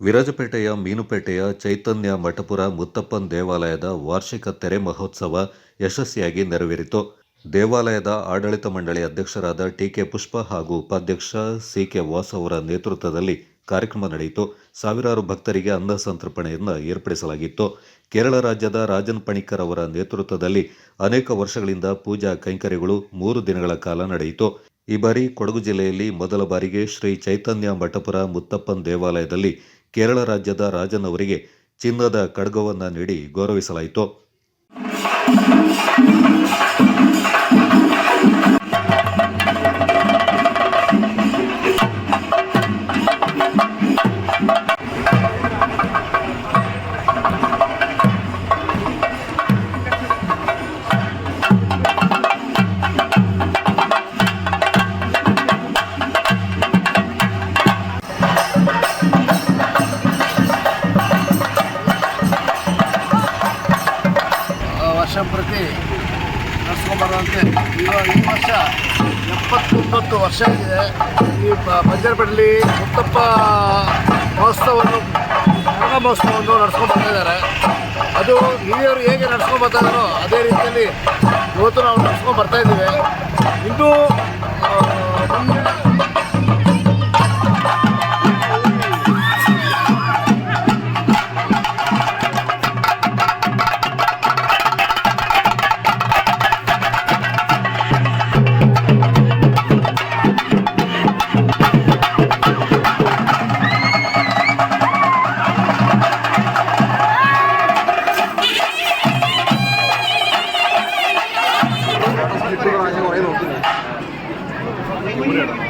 ವಿರಾಜಪೇಟೆಯ ಮೀನುಪೇಟೆಯ ಚೈತನ್ಯ ಮಠಪುರ ಮುತ್ತಪ್ಪನ್ ದೇವಾಲಯದ ವಾರ್ಷಿಕ ತೆರೆ ಮಹೋತ್ಸವ ಯಶಸ್ವಿಯಾಗಿ ನೆರವೇರಿತು. ದೇವಾಲಯದ ಆಡಳಿತ ಮಂಡಳಿ ಅಧ್ಯಕ್ಷರಾದ ಟಿ ಕೆ ಪುಷ್ಪ ಹಾಗೂ ಉಪಾಧ್ಯಕ್ಷ ಸಿಕೆ ವಾಸ್ ಅವರ ನೇತೃತ್ವದಲ್ಲಿ ಕಾರ್ಯಕ್ರಮ ನಡೆಯಿತು. ಸಾವಿರಾರು ಭಕ್ತರಿಗೆ ಅನ್ನ ಸಂತರ್ಪಣೆಯನ್ನು ಏರ್ಪಡಿಸಲಾಗಿತ್ತು. ಕೇರಳ ರಾಜ್ಯದ ರಾಜನ್ ಪಣಿಕರ್ ಅವರ ನೇತೃತ್ವದಲ್ಲಿ ಅನೇಕ ವರ್ಷಗಳಿಂದ ಪೂಜಾ ಕೈಂಕರ್ಯಗಳು ಮೂರು ದಿನಗಳ ಕಾಲ ನಡೆಯಿತು. ಈ ಬಾರಿ ಕೊಡಗು ಜಿಲ್ಲೆಯಲ್ಲಿ ಮೊದಲ ಬಾರಿಗೆ ಶ್ರೀ ಚೈತನ್ಯ ಮಠಪುರ ಮುತ್ತಪ್ಪನ್ ದೇವಾಲಯದಲ್ಲಿ ಕೇರಳ ರಾಜ್ಯದ ರಾಜನವರಿಗೆ ಚಿನ್ನದ ಖಡ್ಗವನ್ನು ನೀಡಿ ಗೌರವಿಸಲಾಯಿತು. ಆ, ವರ್ಷ ಪ್ರತಿ ನಡೆಸ್ಕೊಂಬರುವಂತೆ ಇವಾಗ ಈ ವರ್ಷ ಎಪ್ಪತ್ತೊಂಬತ್ತು ವರ್ಷ ಆಗಿದೆ. ಈ ಬಂಜರಪೇಟೆಯಲ್ಲಿ ಮುತ್ತಪ್ಪ ಮಹೋತ್ಸವವನ್ನು ಕನ್ನಡ ಮಹೋತ್ಸವವನ್ನು ನಡ್ಸ್ಕೊಂಡು ಬರ್ತಾ ಇದ್ದಾರೆ. ಅದು ಹಿರಿಯವರು ಹೇಗೆ ನಡ್ಸ್ಕೊಂಡು ಬರ್ತಾ ಅದೇ ರೀತಿಯಲ್ಲಿ ಇವತ್ತು ನಾವು ನಡ್ಸ್ಕೊಂಡು ಬರ್ತಾ ಇದ್ದೀವಿ. ಇನ್ನೂ ദൂരെ ഇടണം